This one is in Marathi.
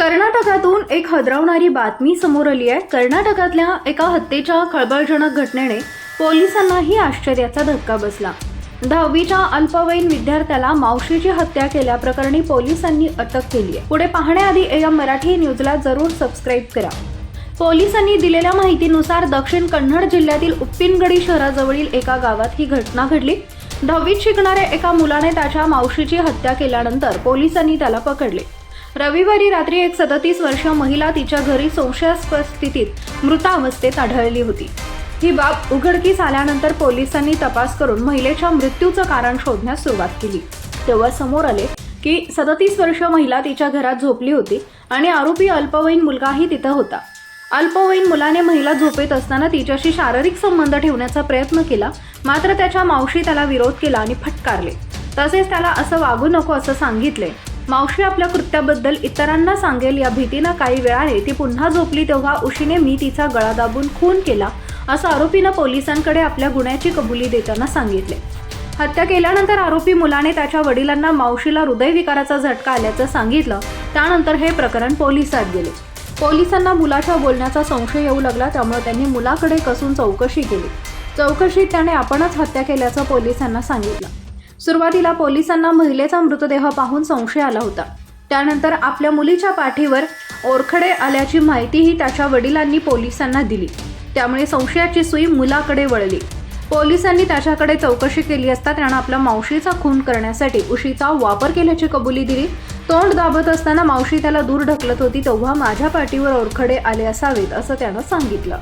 कर्नाटकातून एक हदरावणारी बातमी समोर आली आहे. कर्नाटकातल्या एका हत्येच्या खळबळजनक घटनेने पोलिसांनाही आश्चर्याचा धक्का बसला. दहावीच्या अल्पवयीन विद्यार्थ्याला मावशीची हत्या केल्याप्रकरणी पोलिसांनी अटक केली आहे. पुढे पाहण्याआधी एम मराठी न्यूजला जरूर सबस्क्राईब करा. पोलिसांनी दिलेल्या माहितीनुसार दक्षिण कन्नड जिल्ह्यातील उप्पिनगडी शहराजवळील एका गावात ही घटना घडली. दहावीत शिकणाऱ्या एका मुलाने त्याच्या मावशीची हत्या केल्यानंतर पोलिसांनी त्याला पकडले. रविवारी रात्री एक सदतीस वर्ष महिला तिच्या घरी संशयास्पद स्थितीत मृतावस्थेत आढळली होती. ही बाब उघडकीस आल्यानंतर पोलिसांनी तपास करून महिलेच्या मृत्यूचं कारण शोधण्यास सुरुवात केली. तेव्हा समोर आले की सदतीस वर्ष महिला तिच्या घरात झोपली होती आणि आरोपी अल्पवयीन मुलगाही तिथं होता. अल्पवयीन मुलाने महिला झोपेत असताना तिच्याशी शारीरिक संबंध ठेवण्याचा प्रयत्न केला मात्र त्याच्या मावशी त्याला विरोध केला आणि फटकारले. तसेच त्याला असं वागू नको असं सांगितले. मावशी आपल्या कृत्याबद्दल इतरांना सांगेल या भीतीनं काही वेळाने ती पुन्हा झोपली तेव्हा उशीने मी तिचा गळा दाबून खून केला असं आरोपीनं पोलिसांकडे आपल्या गुन्ह्याची कबुली देताना सांगितले. हत्या केल्यानंतर आरोपी मुलाने त्याच्या वडिलांना मावशीला हृदयविकाराचा झटका आल्याचं सांगितलं त्यानंतर हे प्रकरण पोलिसात गेले. पोलिसांना मुलाच्या बोलण्याचा संशय येऊ लागला त्यामुळे त्यांनी मुलाकडे कसून चौकशी केली. चौकशीत त्याने आपणच हत्या केल्याचं पोलिसांना सांगितलं. सुरुवातीला पोलिसांना महिलेचा मृतदेह पाहून संशय आला होता. त्यानंतर आपल्या मुलीच्या पाठीवर ओरखडे आल्याची माहितीही त्याच्या वडिलांनी पोलिसांना दिली. त्यामुळे संशयाची सुई मुलाकडे वळली. पोलिसांनी त्याच्याकडे चौकशी केली असता त्यानं आपल्या मावशीचा खून करण्यासाठी उशीचा वापर केल्याची कबुली दिली. तोंड दाबत असताना मावशी त्याला दूर ढकलत होती तेव्हा माझ्या पाठीवर ओरखडे आले असावेत असं त्यानं सांगितलं.